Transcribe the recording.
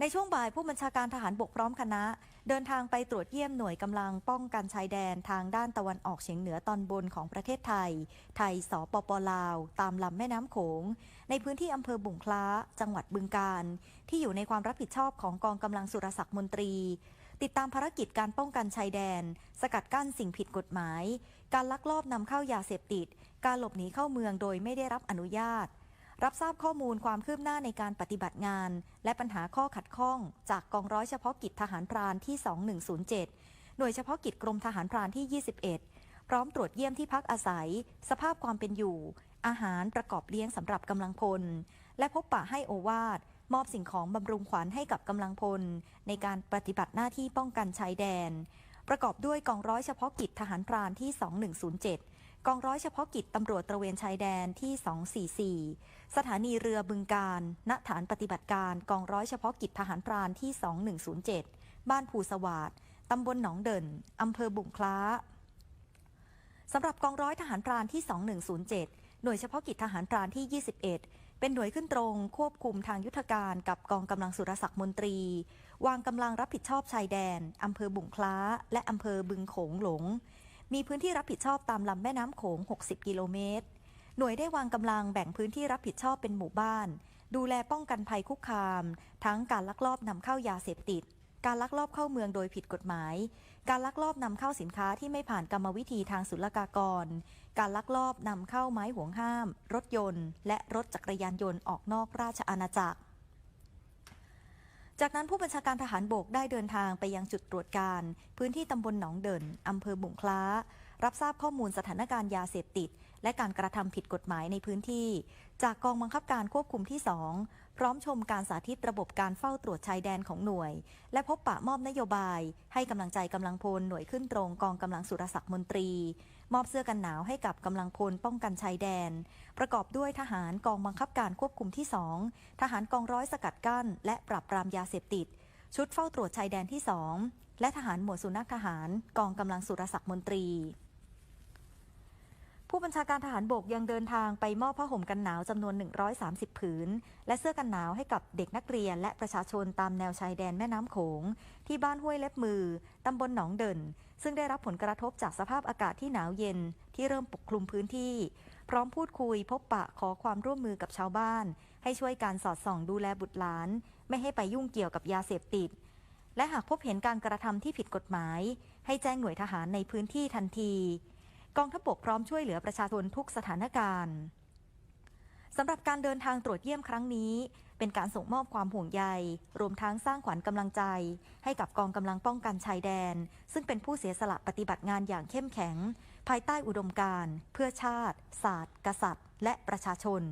ในช่วงบ่ายผู้บัญชาการทหารบกพร้อมคณะ เดินทางไปตรวจเยี่ยมหน่วยกำลังป้องกันชายแดนทางด้านตะวันออกเฉียงเหนือตอนบนของประเทศไทย ไทยสปปลาว ตามลำแม่น้ำโขง ในพื้นที่อำเภอบุงคล้า จังหวัดบึงกาฬที่อยู่ในความรับผิดชอบของกองกำลังสุรศักดิ์มนตรี ติดตามภารกิจการป้องกันชายแดน สกัดกั้นสิ่งผิดกฎหมาย การลักลอบนำเข้ายาเสพติด การหลบหนีเข้าเมืองโดยไม่ได้รับอนุญาต รับทราบข้อมูลความคืบหน้าในการปฏิบัติงาน และปัญหาข้อขัดข้อง จากกองร้อยเฉพาะกิจทหารพรานที่ 2107 หน่วยเฉพาะกิจกรมทหารพรานที่ 21 พร้อมตรวจเยี่ยมที่พักอาศัย สภาพความเป็นอยู่ อาหารประกอบเลี้ยงสำหรับกำลังพล และพบปะให้โอวาดมอบสิ่งของบำรุงขวัญให้กับกำลังพล ในการปฏิบัติหน้าที่ป้องกันชายแดน ประกอบด้วยกองร้อยเฉพาะกิจทหารพรานที่ 2107 กองร้อยเฉพาะกิจตำรวจตระเวนชายแดนที่ 244 สถานีเรือบึงการ ณ ฐานปฏิบัติการกองร้อยเฉพาะกิจทหารพรานที่ 2107 บ้านภูสวาดตำบลหนองเดินอำเภอบุงคล้า สำหรับกองร้อยทหารพรานที่ 2107 หน่วยเฉพาะกิจทหารพรานที่ 21 เป็นหน่วยขึ้นตรงควบคุมทางยุทธการกับกองกำลังสุรศักดิ์มนตรี วางกำลังรับผิดชอบชายแดน อำเภอบุงคล้า และอำเภอบึงโขงหลง มีพื้นที่รับผิดชอบตามลำแม่น้ำโขง 60 กิโลเมตร หน่วยได้วางกำลังแบ่งพื้นที่รับผิดชอบเป็นหมู่บ้าน ดูแลป้องกันภัยคุกคาม ทั้งการลักลอบนำเข้ายาเสพติด การลักลอบเข้าเมืองโดยผิดกฎหมาย การลักลอบนำเข้าสินค้าที่ไม่ผ่านกรรมวิธีทางศุลกากร การลักลอบนำเข้าไม้ห่วงห้าม รถยนต์ และรถจักรยานยนต์ออกนอกราชอาณาจักร จากนั้นผู้บัญชาการทหารบกได้เดินทางไปยังจุดตรวจการ พื้นที่ตำบลหนองเดินอำเภอบุงคล้า รับทราบข้อมูลสถานการณ์ยาเสพติด และการกระทำผิดกฎหมายในพื้นที่ จากกองบังคับการควบคุมที่ 2 พร้อมชมการสาธิตระบบการเฝ้าตรวจชายแดนของหน่วย และพบปะมอบนโยบาย ให้กำลังใจกำลังพลหน่วยขึ้นตรงกองกำลังสุรศักดิ์มนตรี มอบเสื้อกันหนาวให้กับกำลังพลป้องกันชายแดน ประกอบด้วยทหารกองบังคับการควบคุมที่ 2 ทหารกองร้อยสกัดกั้น และปราบปรามยาเสพติด ชุดเฝ้าตรวจชายแดนที่ 2 และทหารหมวดสุนัขทหาร กองกำลังสุรศักดิ์มนตรี ผู้บัญชาการทหารบกยังเดินทางไปมอบผ้าห่มกันหนาวจำนวน 130 ผืน และเสื้อกันหนาวให้กับเด็กนักเรียนและประชาชนตามแนวชายแดนแม่น้ำโขง ที่บ้านห้วยเล็บมือ ตำบลหนองเดิน ซึ่งได้รับผลกระทบจากสภาพอากาศที่หนาวเย็น ที่เริ่มปกคลุมพื้นที่ พร้อมพูดคุยพบปะขอความร่วมมือกับชาวบ้าน ให้ช่วยการสอดส่องดูแลบุตรหลาน ไม่ให้ไปยุ่งเกี่ยวกับยาเสพติด และหากพบเห็นการกระทำที่ผิดกฎหมาย ให้แจ้งหน่วยทหารในพื้นที่ทันที กองทัพบกพร้อมช่วยเหลือประชาชนทุกสถานการณ์สำหรับการเดินทางตรวจเยี่ยมครั้งนี้ เป็นการส่งมอบความห่วงใย รวมทั้งสร้างขวัญกำลังใจ ให้กับกองกำลังป้องกันชายแดน ซึ่งเป็นผู้เสียสละปฏิบัติงานอย่างเข้มแข็ง ภายใต้อุดมการณ์ เพื่อชาติ ศาสตร์ กษัตริย์ และประชาชน